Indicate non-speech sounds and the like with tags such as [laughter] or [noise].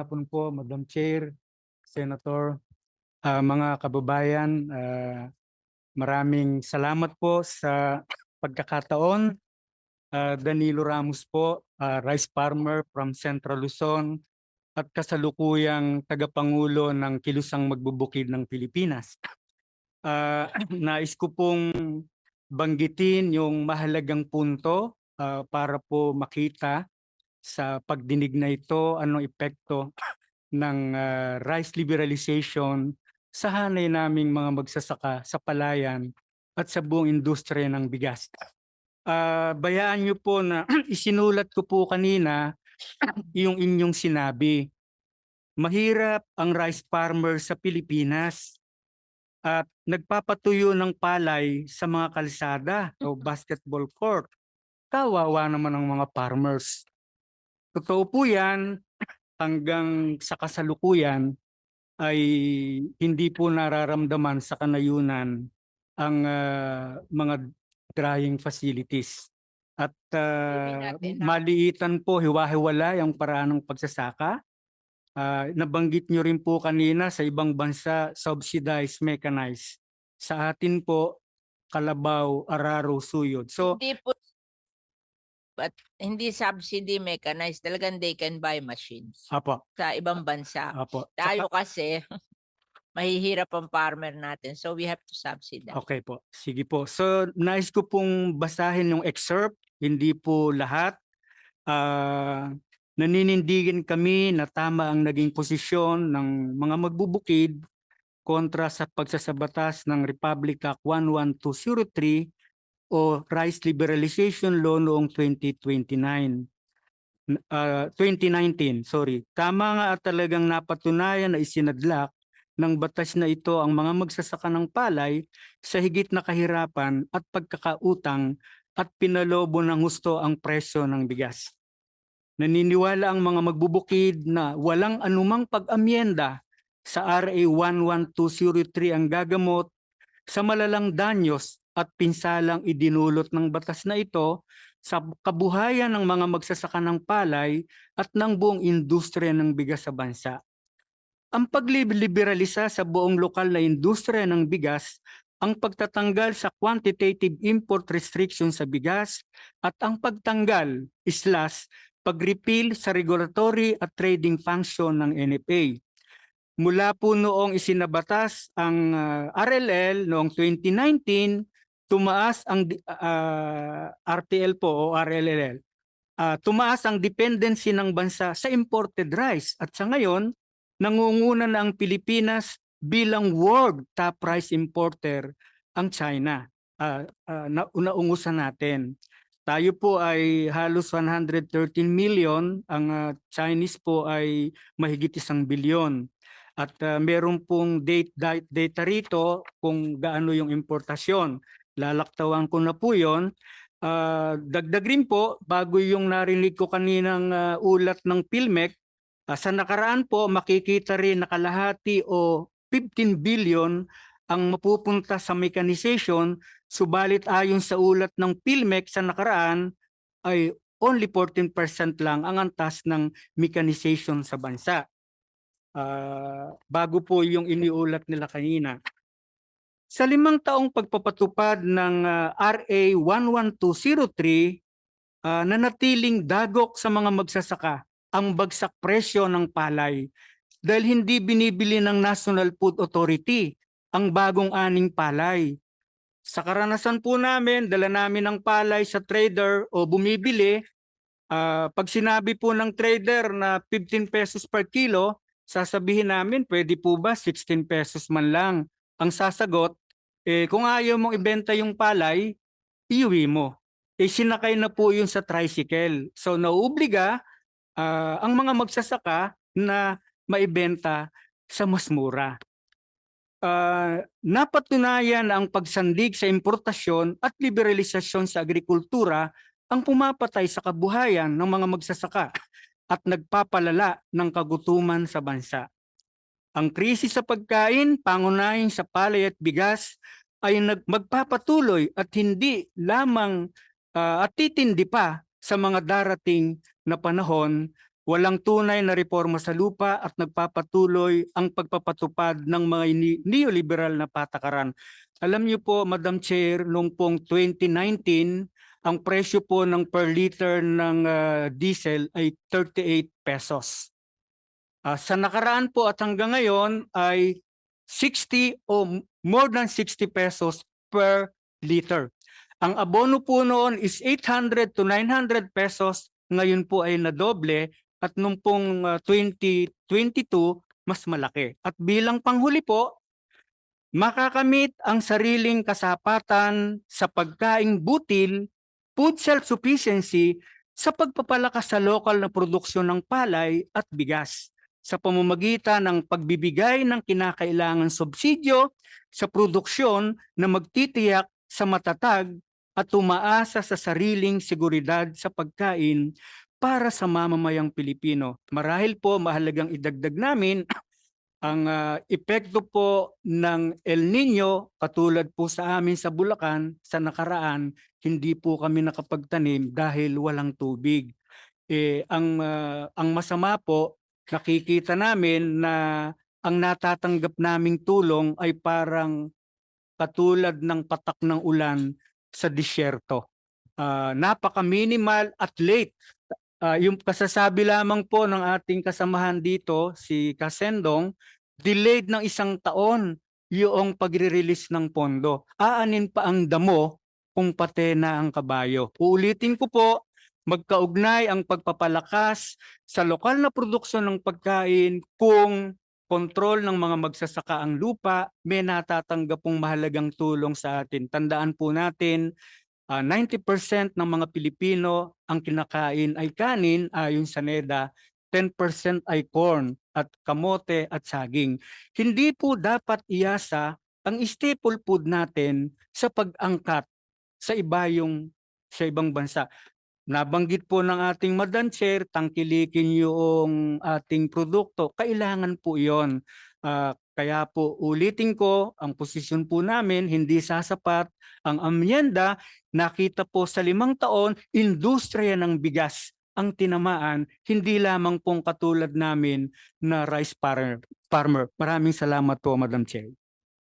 hapon po, Madam Chair, Senator, ah, mga kababayan. ah, maraming salamat po sa pagkakataon. Ah, Danilo Ramos po, ah, rice farmer from Central Luzon at kasalukuyang tagapangulo ng Kilusang Magbubukid ng Pilipinas. Ah, [clears throat] nais ko pong banggitin yung mahalagang punto ah, para po makita sa pagdinig na ito anong epekto ng ah, rice liberalization sa hanay naming mga magsasaka sa palayan at sa buong industriya ng bigas. Ah, bayaan niyo po na [clears throat] isinulat ko po kanina [clears throat] yung inyong sinabi. Mahirap ang rice farmer sa Pilipinas at nagpapatuyo ng palay sa mga kalsada o basketball court. Kawawa naman ang mga farmers. Totoo po yan hanggang sa kasalukuyan ay hindi po nararamdaman sa kanayunan ang ah, mga drying facilities. At ha? maliitan po, hiwa-hiwala ang paraan ng pagsasaka. Ah, nabanggit nyo rin po kanina sa ibang bansa, subsidized, mechanized. Sa atin po, kalabaw, araro, suyod. So, Hindi po but hindi subsidy mechanized. Talagang they can buy machines apo, sa ibang bansa. apo. Tayo kasi [laughs] mahihirap ang farmer natin. So we have to subsidize. Okay po. Sige po. So, nais ko pong basahin yung excerpt, hindi po lahat. Ah, naninindigan kami na tama ang naging posisyon ng mga magbubukid kontra sa pagsasabatas ng Republic Act 11203 o Rice Liberalization Law noong 2029. N- ah, 2019, sorry. Tama nga at talagang napatunayan na isinadlak ng batas na ito ang mga magsasaka ng palay sa higit na kahirapan at pagkakautang at pinalobo ng husto ang presyo ng bigas. Naniniwala ang mga magbubukid na walang anumang pag-amyenda sa RA 11203 ang gagamot sa malalang danyos at pinsalang idinulot ng batas na ito sa kabuhayan ng mga magsasaka ng palay at ng buong industriya ng bigas sa bansa. Ang pagliberalisa sa buong lokal na industriya ng bigas, ang pagtatanggal sa quantitative import restriction sa bigas at ang pagtanggal, slash, pag-repeal sa regulatory at trading function ng NFA. Mula po noong isinabatas ang ah, RLL noong 2019, tumaas ang di- ah, RTL po o RLL. ah, tumaas ang dependency ng bansa sa imported rice at sa ngayon nangunguna na ang Pilipinas bilang world top rice importer ang China. Ah, ah, na, natin. Tayo po ay halos 113 million, ang ah, Chinese po ay mahigit isang bilyon. At ah, meron pong date, date, data rito kung gaano yung importasyon. Lalaktawan ko na po yon. Ah, dagdag rin po, bago yung narinig ko kaninang ah, ulat ng PhilMec, Ah, sa nakaraan po makikita rin na kalahati o 15 billion ang mapupunta sa mechanization subalit ayon sa ulat ng PhilMec sa nakaraan ay only 14% lang ang antas ng mechanization sa bansa. Ah, bago po yung iniulat nila kanina. Sa limang taong pagpapatupad ng ah, RA 11203 ah, nanatiling dagok sa mga magsasaka ang bagsak presyo ng palay dahil hindi binibili ng National Food Authority ang bagong aning palay. Sa karanasan po namin, dala namin ang palay sa trader o bumibili, ah, pag sinabi po ng trader na 15 pesos per kilo, sasabihin namin pwede po ba 16 pesos man lang. Ang sasagot, eh, kung ayaw mong ibenta yung palay, iuwi mo. Eh sinakay na po yun sa tricycle. So nauubliga ah, ang mga magsasaka na maibenta sa mas mura. Ah, napatunayan na ang pagsandig sa importasyon at liberalisasyon sa agrikultura ang pumapatay sa kabuhayan ng mga magsasaka at nagpapalala ng kagutuman sa bansa. Ang krisis sa pagkain, pangunahin sa palay at bigas ay magpapatuloy at hindi lamang ah, at titindi pa sa mga darating na panahon walang tunay na reforma sa lupa at nagpapatuloy ang pagpapatupad ng mga neoliberal na patakaran. Alam niyo po, Madam Chair, noong pong 2019, ang presyo po ng per liter ng ah, diesel ay 38 pesos. Ah, sa nakaraan po at hanggang ngayon ay 60 o more than 60 pesos per liter. Ang abono po noon is 800 to 900 pesos, ngayon po ay nadoble at nung pong ah, 2022 mas malaki. At bilang panghuli po, makakamit ang sariling kasapatan sa pagkaing butil, food self-sufficiency sa pagpapalakas sa lokal na produksyon ng palay at bigas sa pamamagitan ng pagbibigay ng kinakailangan subsidyo sa produksyon na magtitiyak sa matatag at tumaasa sa sariling seguridad sa pagkain para sa mamamayang Pilipino. Marahil po mahalagang idagdag namin [clears throat] ang ah, epekto po ng El Nino katulad po sa amin sa Bulacan sa nakaraan hindi po kami nakapagtanim dahil walang tubig. Eh ang ah, ang masama po nakikita namin na ang natatanggap naming tulong ay parang katulad ng patak ng ulan sa disyerto. Ah, napaka-minimal at late. Ah, yung kasasabi lamang po ng ating kasamahan dito, si Kasendong, delayed ng isang taon yung pagre-release ng pondo. Aanin pa ang damo kung pate na ang kabayo. Uulitin ko po, magkaugnay ang pagpapalakas sa lokal na produksyon ng pagkain kung kontrol ng mga magsasaka ang lupa, may natatanggap pong mahalagang tulong sa atin. Tandaan po natin, ah, 90% ng mga Pilipino ang kinakain ay kanin ayon sa NEDA, 10% ay corn at kamote at saging. Hindi po dapat iasa ang staple food natin sa pag-angkat sa iba yung sa ibang bansa. Nabanggit po ng ating Madam Chair, tangkilikin yung ating produkto. Kailangan po yon. Ah, kaya po ulitin ko, ang posisyon po namin hindi sasapat. Ang amyenda, nakita po sa limang taon, industriya ng bigas ang tinamaan, hindi lamang pong katulad namin na rice farmer. Maraming salamat po, Madam Chair.